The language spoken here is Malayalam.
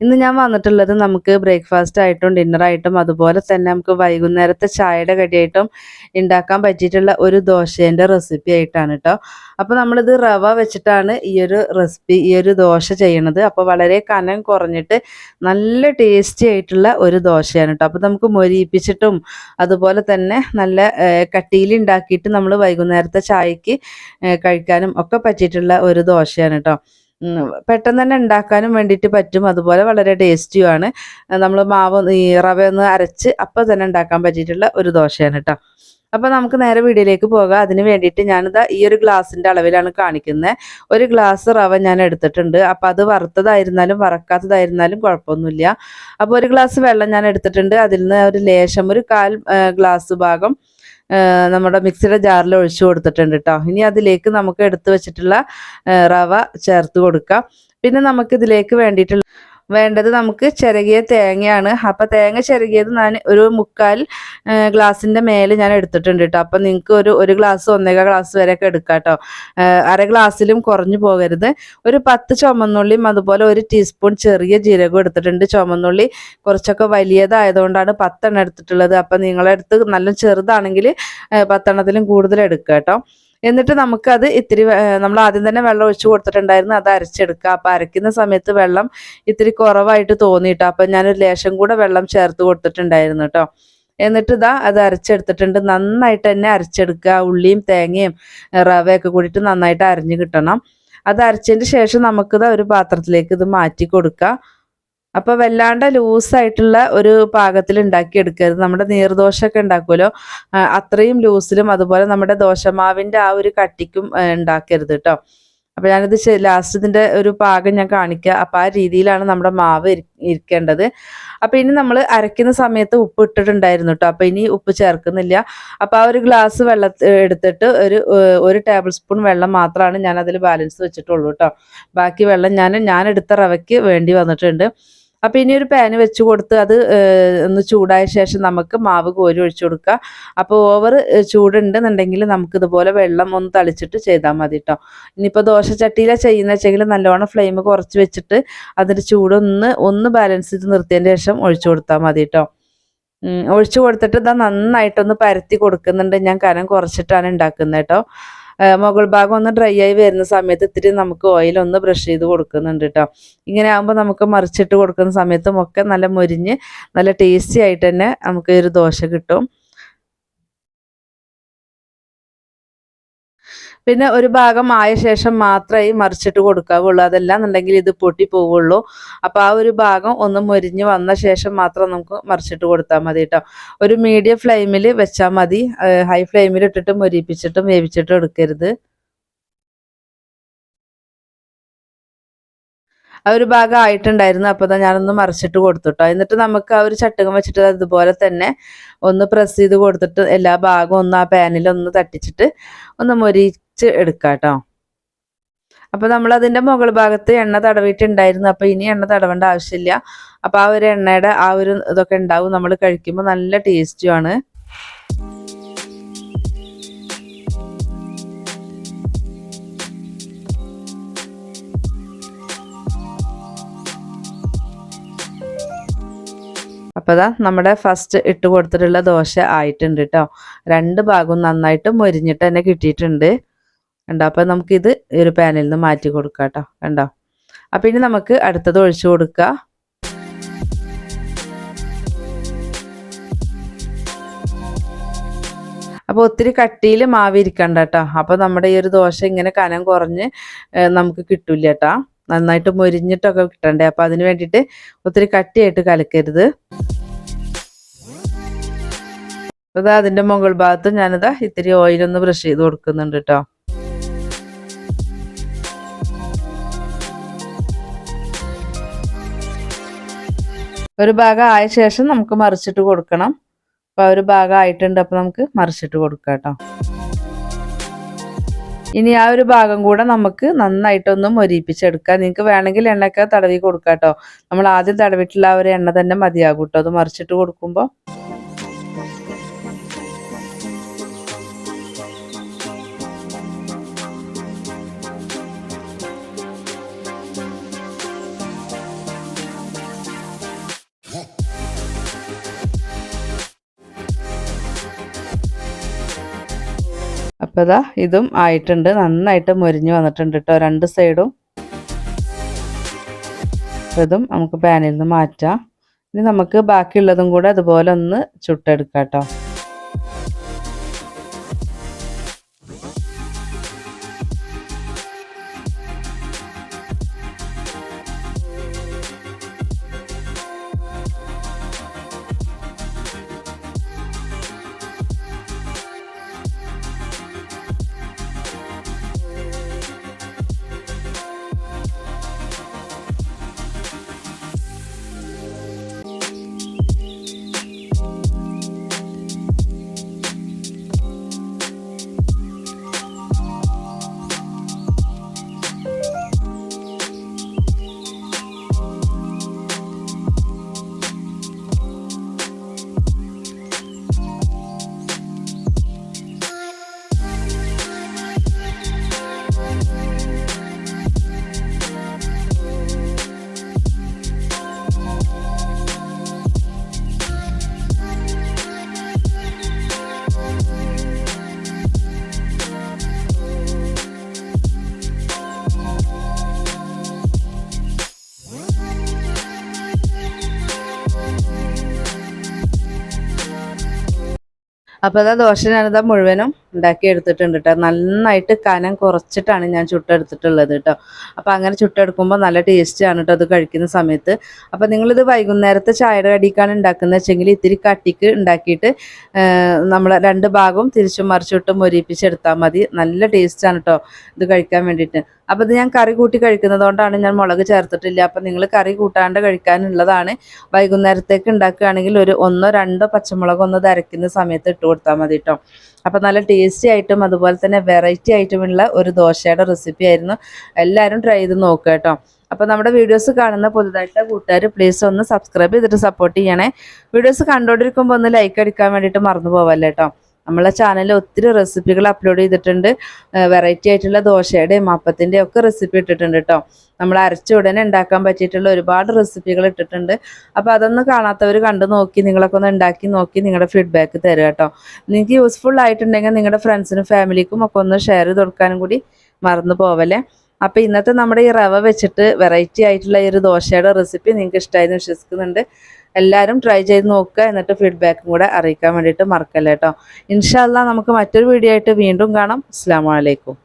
ഇന്ന് ഞാൻ വന്നിട്ടുള്ളത് നമുക്ക് ബ്രേക്ക്ഫാസ്റ്റ് ആയിട്ടും ഡിന്നറായിട്ടും അതുപോലെ തന്നെ നമുക്ക് വൈകുന്നേരത്തെ ചായയുടെ കടിയായിട്ടും ഉണ്ടാക്കാൻ പറ്റിയിട്ടുള്ള ഒരു ദോശേന്റെ റെസിപ്പി ആയിട്ടാണ് കേട്ടോ അപ്പോൾ നമ്മളിത് റവ വെച്ചിട്ടാണ് ഈ ഒരു റെസിപ്പി ഈ ഒരു ദോശ ചെയ്യണത്. അപ്പോൾ വളരെ കനം കുറഞ്ഞിട്ട് നല്ല ടേസ്റ്റി ആയിട്ടുള്ള ഒരു ദോശയാണ് കേട്ടോ അപ്പോൾ നമുക്ക് മൊരിയിപ്പിച്ചിട്ടും അതുപോലെ തന്നെ നല്ല കട്ടിയിൽ ഉണ്ടാക്കിയിട്ട് നമ്മൾ വൈകുന്നേരത്തെ ചായക്ക് കഴിക്കാനും ഒക്കെ പറ്റിയിട്ടുള്ള ഒരു ദോശയാണ് കേട്ടോ പെട്ടെന്ന് തന്നെ ഉണ്ടാക്കാനും വേണ്ടിയിട്ട് പറ്റും. അതുപോലെ വളരെ ടേസ്റ്റിയുമാണ് നമ്മൾ മാവ് ഈ റവ ഒന്ന് അരച്ച് അപ്പം തന്നെ ഉണ്ടാക്കാൻ പറ്റിയിട്ടുള്ള ഒരു ദോശയാണ് കേട്ടോ അപ്പോൾ നമുക്ക് നേരെ വീഡിയോയിലേക്ക് പോകാം. അതിന് വേണ്ടിയിട്ട് ഞാനിതാ ഈ ഒരു ഗ്ലാസിന്റെ അളവിലാണ് കാണിക്കുന്നത് ഒരു ഗ്ലാസ് റവ ഞാൻ എടുത്തിട്ടുണ്ട്. അപ്പോൾ അത് വറുത്തതായിരുന്നാലും വറക്കാത്തതായിരുന്നാലും കുഴപ്പമൊന്നുമില്ല. അപ്പോൾ ഒരു ഗ്ലാസ് വെള്ളം ഞാൻ എടുത്തിട്ടുണ്ട്. അതിൽ നിന്ന് ഒരു ലേശം ഒരു കാൽ ഗ്ലാസ് ഭാഗം നമ്മുടെ മിക്സിയുടെ ജാറിൽ ഒഴിച്ചു കൊടുത്തിട്ടുണ്ട് കേട്ടോ ഇനി അതിലേക്ക് നമുക്ക് എടുത്തു വെച്ചിട്ടുള്ള റവ ചേർത്ത് കൊടുക്കാം. പിന്നെ നമുക്ക് ഇതിലേക്ക് വേണ്ടിയിട്ടുള്ള വേണ്ടത് നമുക്ക് ചിരകിയ തേങ്ങയാണ്. അപ്പം തേങ്ങ ചിരകിയത് ഞാൻ ഒരു മുക്കാൽ ഗ്ലാസിന്റെ മേലെ ഞാൻ എടുത്തിട്ടുണ്ട് കേട്ടോ അപ്പം നിങ്ങൾക്ക് ഒരു ഒരു ഗ്ലാസ് ഒന്നേകാൽ ഗ്ലാസ് വരെയൊക്കെ എടുക്കാം കേട്ടോ അര ഗ്ലാസ്സിലും കുറഞ്ഞു പോകരുത്. ഒരു പത്ത് ചുമന്നുള്ളിയും അതുപോലെ ഒരു ടീസ്പൂൺ ചെറിയ ജീരകം എടുത്തിട്ടുണ്ട്. ചുമന്നുള്ളി കുറച്ചൊക്കെ വലിയതായതുകൊണ്ടാണ് പത്തെണ്ണം എടുത്തിട്ടുള്ളത്. അപ്പം നിങ്ങളെടുത്ത് നല്ല ചെറുതാണെങ്കിൽ പത്തെണ്ണത്തിലും കൂടുതൽ എടുക്കുക കേട്ടോ എന്നിട്ട് നമുക്കത് ഇത്തിരി നമ്മൾ ആദ്യം തന്നെ വെള്ളം ഒഴിച്ച് കൊടുത്തിട്ടുണ്ടായിരുന്നു. അത് അരച്ചെടുക്കുക. അപ്പം അരയ്ക്കുന്ന സമയത്ത് വെള്ളം ഇത്തിരി കുറവായിട്ട് തോന്നിയിട്ടോ. അപ്പം ഞാനൊരു ലേശം കൂടെ വെള്ളം ചേർത്ത് കൊടുത്തിട്ടുണ്ടായിരുന്നു കേട്ടോ എന്നിട്ട് ഇതാ അത് അരച്ചെടുത്തിട്ടുണ്ട്. നന്നായിട്ട് തന്നെ അരച്ചെടുക്കുക. ഉള്ളിയും തേങ്ങയും റവയൊക്കെ കൂടിയിട്ട് നന്നായിട്ട് അരഞ്ഞു കിട്ടണം. അത് അരച്ചതിന് ശേഷം നമുക്കിത് ഒരു പാത്രത്തിലേക്ക് ഇത് മാറ്റി കൊടുക്കുക. അപ്പോൾ വല്ലാണ്ട് ലൂസായിട്ടുള്ള ഒരു പാകത്തിൽ ഉണ്ടാക്കി എടുക്കരുത് നമ്മുടെ നീർദോശയൊക്കെ ഉണ്ടാക്കുമല്ലോ. അത്രയും ലൂസിലും അതുപോലെ നമ്മുടെ ദോശമാവിന്റെ ആ ഒരു കട്ടിക്കും ഉണ്ടാക്കരുത് കേട്ടോ അപ്പോൾ ഞാനിത് ലാസ്റ്റ് ഇതിന്റെ ഒരു പാകം ഞാൻ കാണിക്കുക അപ്പോൾ ആ രീതിയിലാണ് നമ്മുടെ മാവ് ഇരിക്കേണ്ടത്. അപ്പോൾ ഇനി നമ്മൾ അരയ്ക്കുന്ന സമയത്ത് ഉപ്പ് ഇട്ടിട്ടുണ്ടായിരുന്നു കേട്ടോ അപ്പോൾ ഇനി ഉപ്പ് ചേർക്കുന്നില്ല. അപ്പോൾ ആ ഒരു ഗ്ലാസ് വെള്ളം എടുത്തിട്ട് ഒരു ഒരു ടേബിൾ സ്പൂൺ വെള്ളം മാത്രമാണ് ഞാൻ അതിൽ ബാലൻസ് വെച്ചിട്ടുള്ളൂ കേട്ടോ ബാക്കി വെള്ളം ഞാൻ ഞാൻ എടുത്ത റവയ്ക്ക് വേണ്ടി വന്നിട്ടുണ്ട്. അപ്പോൾ ഇനി ഒരു പാന് വെച്ച് കൊടുത്ത് അത് ഒന്ന് ചൂടായ ശേഷം നമുക്ക് മാവ് കോരി ഒഴിച്ചു കൊടുക്കുക. അപ്പോൾ ഓവർ ചൂടുണ്ടെന്നുണ്ടെങ്കിൽ നമുക്ക് ഇതുപോലെ വെള്ളം ഒന്ന് തളിച്ചിട്ട് ചെയ്താൽ മതി കേട്ടോ ഇനിയിപ്പോൾ ദോശച്ചട്ടിയിലാണ് ചെയ്യുന്ന വെച്ചെങ്കിൽ നല്ലോണം ഫ്ലെയിം കുറച്ച് വെച്ചിട്ട് അതിന്റെ ചൂടൊന്ന് ഒന്ന് ബാലൻസ് ചെയ്ത് നിർത്തിയതിന് ശേഷം ഒഴിച്ചു കൊടുത്താൽ മതി കേട്ടോ ഒഴിച്ചു കൊടുത്തിട്ട് ഇതാ നന്നായിട്ടൊന്ന് പരത്തി കൊടുക്കുന്നുണ്ട്. ഞാൻ കനം കുറച്ചിട്ടാണ് ഉണ്ടാക്കുന്നത് കേട്ടോ മുകൾ ഭാഗം ഒന്ന് ഡ്രൈ ആയി വരുന്ന സമയത്ത് ഇത്തിരി നമുക്ക് ഓയിൽ ഒന്ന് ബ്രഷ് ചെയ്ത് കൊടുക്കുന്നുണ്ട് കേട്ടോ ഇങ്ങനെ ആകുമ്പോൾ നമുക്ക് മറിച്ചിട്ട് കൊടുക്കുന്ന സമയത്തും ഒക്കെ നല്ല മൊരിഞ്ഞ് നല്ല ടേസ്റ്റി ആയിട്ട് തന്നെ നമുക്ക് ഒരു ദോശ കിട്ടും. പിന്നെ ഒരു ഭാഗം ആയ ശേഷം മാത്രമേ മറിച്ചിട്ട് കൊടുക്കാവുള്ളൂ. അതല്ല എന്നുണ്ടെങ്കിൽ ഇത് പൊട്ടി പോവുള്ളൂ. അപ്പോൾ ആ ഒരു ഭാഗം ഒന്ന് മുരിഞ്ഞ് വന്ന ശേഷം മാത്രം നമുക്ക് മറിച്ചിട്ട് കൊടുത്താൽ മതി കേട്ടോ ഒരു മീഡിയം ഫ്ലെയിമിൽ വെച്ചാൽ മതി. ഹൈ ഫ്ലെയിമിൽ ഇട്ടിട്ട് മുരിപ്പിച്ചിട്ടും വേവിച്ചിട്ടും എടുക്കരുത്. ആ ഒരു ഭാഗം ആയിട്ടുണ്ടായിരുന്നു. അപ്പോൾ തന്നെ ഞാനൊന്ന് മറിച്ചിട്ട് കൊടുത്തുട്ടോ എന്നിട്ട് നമുക്ക് ആ ഒരു ചട്ടുകം വെച്ചിട്ട് അതുപോലെ തന്നെ ഒന്ന് പ്രസ് ചെയ്ത് കൊടുത്തിട്ട് എല്ലാ ഭാഗവും ഒന്ന് ആ പാനിൽ ഒന്ന് തട്ടിച്ചിട്ട് ഒന്ന് മൊരിച്ച് എടുക്കാം കേട്ടോ അപ്പോൾ നമ്മൾ അതിന്റെ മുകൾ ഭാഗത്ത് എണ്ണ തടവിയിട്ടുണ്ടായിരുന്നു. അപ്പോൾ ഇനി എണ്ണ തടവേണ്ട ആവശ്യമില്ല. അപ്പോൾ ആ ഒരു എണ്ണയുടെ ആ ഒരു ഇതൊക്കെ ഉണ്ടാവും. നമ്മൾ കഴിക്കുമ്പോൾ നല്ല ടേസ്റ്റുമാണ് അപ്പോൾ അതാ നമ്മുടെ ഫസ്റ്റ് ഇട്ട് കൊടുത്തിട്ടുള്ള ദോശ ആയിട്ടുണ്ട് കേട്ടോ രണ്ട് ഭാഗവും നന്നായിട്ട് മൊരിഞ്ഞിട്ട് തന്നെ കിട്ടിയിട്ടുണ്ട്. കണ്ടോ? അപ്പോൾ നമുക്കിത് ഈ ഒരു പാനിൽ നിന്ന് മാറ്റി കൊടുക്കാം കേട്ടോ. കണ്ടോ? അപ്പോൾ ഇനി നമുക്ക് അടുത്തത് ഒഴിച്ചു കൊടുക്കുക അപ്പോൾ ഒത്തിരി കട്ടിയിൽ മാവ് കേട്ടോ. അപ്പോൾ നമ്മുടെ ഈ ഒരു ദോശ ഇങ്ങനെ കനം കുറഞ്ഞ് നമുക്ക് കിട്ടില്ല കേട്ടോ. നന്നായിട്ട് മൊരിഞ്ഞിട്ടൊക്കെ കിട്ടണ്ടേ? അപ്പോൾ അതിന് വേണ്ടിയിട്ട് ഒത്തിരി കട്ടിയായിട്ട് കലക്കരുത്. അപ്പോൾ അതിന്റെ മുകൾ ഭാഗത്ത് ഞാനിതാ ഇത്തിരി ഓയിലൊന്ന് ബ്രഷ് ചെയ്ത് കൊടുക്കുന്നുണ്ട് കേട്ടോ. ഒരു ഭാഗം ആയ ശേഷം നമുക്ക് മറിച്ചിട്ട് കൊടുക്കണം. അപ്പോൾ ഒരു ഭാഗം ആയിട്ടുണ്ട് അപ്പോൾ നമുക്ക് മറിച്ചിട്ട് കൊടുക്കാം കേട്ടോ. ഇനി ആ ഒരു ഭാഗം കൂടെ നമുക്ക് നന്നായിട്ടൊന്ന് മൊരിപ്പിച്ചെടുക്കാം നിങ്ങൾക്ക് വേണമെങ്കിൽ എണ്ണയൊക്കെ തടവി കൊടുക്കാം കേട്ടോ. നമ്മൾ ആദ്യം തടവിട്ടുള്ള ആ ഒരു എണ്ണ തന്നെ മതിയാകും കേട്ടോ. അത് മറിച്ചിട്ട് കൊടുക്കുമ്പോൾ അപ്പോൾ ഇതാ ഇതും ആയിട്ടുണ്ട്. നന്നായിട്ട് മുരിഞ്ഞ് വന്നിട്ടുണ്ട് കേട്ടോ രണ്ട് സൈഡും. ഇതും നമുക്ക് പാനിൽ നിന്ന് മാറ്റാം. ഇനി നമുക്ക് ബാക്കിയുള്ളതും കൂടെ അതുപോലെ ഒന്ന് ചുട്ടെടുക്കാം കേട്ടോ അപ്പോൾ അതാ ദോശ ഞാനിതാ മുഴുവനും ഉണ്ടാക്കി എടുത്തിട്ടുണ്ട് കേട്ടോ നന്നായിട്ട് കനം കുറച്ചിട്ടാണ് ഞാൻ ചുട്ടെടുത്തിട്ടുള്ളത് കേട്ടോ അപ്പോൾ അങ്ങനെ ചുട്ടെടുക്കുമ്പോൾ നല്ല ടേസ്റ്റാണ് കേട്ടോ അത് കഴിക്കുന്ന സമയത്ത്. അപ്പോൾ നിങ്ങളിത് വൈകുന്നേരത്തെ ചായയുടെ കടിക്കാണ് ഉണ്ടാക്കുന്നത് വെച്ചെങ്കിൽ ഇത്തിരി കട്ടിക്ക് ഉണ്ടാക്കിയിട്ട് നമ്മൾ രണ്ട് ഭാഗവും തിരിച്ചും മറിച്ചിട്ട് മൊരിപ്പിച്ചെടുത്താൽ മതി. നല്ല ടേസ്റ്റാണ് കേട്ടോ ഇത് കഴിക്കാൻ വേണ്ടിയിട്ട്. അപ്പോൾ ഇത് ഞാൻ കറി കൂട്ടി കഴിക്കുന്നതുകൊണ്ടാണ് ഞാൻ മുളക് ചേർത്തിട്ടില്ല. അപ്പം നിങ്ങൾ കറി കൂട്ടാണ്ട് കഴിക്കാനുള്ളതാണ് വൈകുന്നേരത്തേക്ക് ഉണ്ടാക്കുകയാണെങ്കിൽ ഒരു ഒന്നോ രണ്ടോ പച്ചമുളക് ഒന്ന് സമയത്ത് ഇട്ട് കൊടുത്താൽ മതി കേട്ടോ അപ്പം നല്ല ടേസ്റ്റി ആയിട്ടും അതുപോലെ തന്നെ വെറൈറ്റി ആയിട്ടുമുള്ള ഒരു ദോശയുടെ റെസിപ്പി ആയിരുന്നു. എല്ലാവരും ട്രൈ ചെയ്ത് നോക്കുക കേട്ടോ. അപ്പോൾ നമ്മുടെ വീഡിയോസ് കാണുന്ന പുതുതായിട്ട് കൂട്ടുകാർ പ്ലീസ് ഒന്ന് സബ്സ്ക്രൈബ് ചെയ്തിട്ട് സപ്പോർട്ട് ചെയ്യണേ. വീഡിയോസ് കണ്ടുകൊണ്ടിരിക്കുമ്പോൾ ഒന്ന് ലൈക്ക് അടിക്കാൻ വേണ്ടിയിട്ട് മറന്നു പോവല്ലേ കേട്ടോ. നമ്മളെ ചാനലിൽ ഒത്തിരി റെസിപ്പികൾ അപ്ലോഡ് ചെയ്തിട്ടുണ്ട്. വെറൈറ്റി ആയിട്ടുള്ള ദോശയുടെയും അപ്പത്തിന്റെയും ഒക്കെ റെസിപ്പി ഇട്ടിട്ടുണ്ട് കേട്ടോ നമ്മൾ അരച്ച ഉടനെ ഉണ്ടാക്കാൻ പറ്റിയിട്ടുള്ള ഒരുപാട് റെസിപ്പികൾ ഇട്ടിട്ടുണ്ട്. അപ്പോൾ അതൊന്ന് കാണാത്തവർ കണ്ടു നോക്കി നിങ്ങളൊക്കെ ഒന്ന് ഉണ്ടാക്കി നോക്കി നിങ്ങളുടെ ഫീഡ്ബാക്ക് തരിക കേട്ടോ നിങ്ങൾക്ക് യൂസ്ഫുൾ ആയിട്ടുണ്ടെങ്കിൽ നിങ്ങളുടെ ഫ്രണ്ട്സിനും ഫാമിലിക്കും ഒക്കെ ഒന്ന് ഷെയർ ചെയ്ത് കൊടുക്കാനും കൂടി മറന്നു പോവല്ലേ? അപ്പോൾ ഇന്നത്തെ നമ്മുടെ ഈ റവ വെച്ചിട്ട് വെറൈറ്റി ആയിട്ടുള്ള ഈ ഒരു ദോശയുടെ റെസിപ്പി നിങ്ങൾക്ക് ഇഷ്ടമായെന്ന് വിശ്വസിക്കുന്നുണ്ട്. എല്ലാവരും ട്രൈ ചെയ്ത് നോക്കുക എന്നിട്ട് ഫീഡ്ബാക്കും കൂടെ അറിയിക്കാൻ വേണ്ടിയിട്ട് മറക്കല്ലേ കേട്ടോ ഇൻഷാല്ല നമുക്ക് മറ്റൊരു വീഡിയോ ആയിട്ട് വീണ്ടും കാണാം. അസ്സാം വലൈക്കും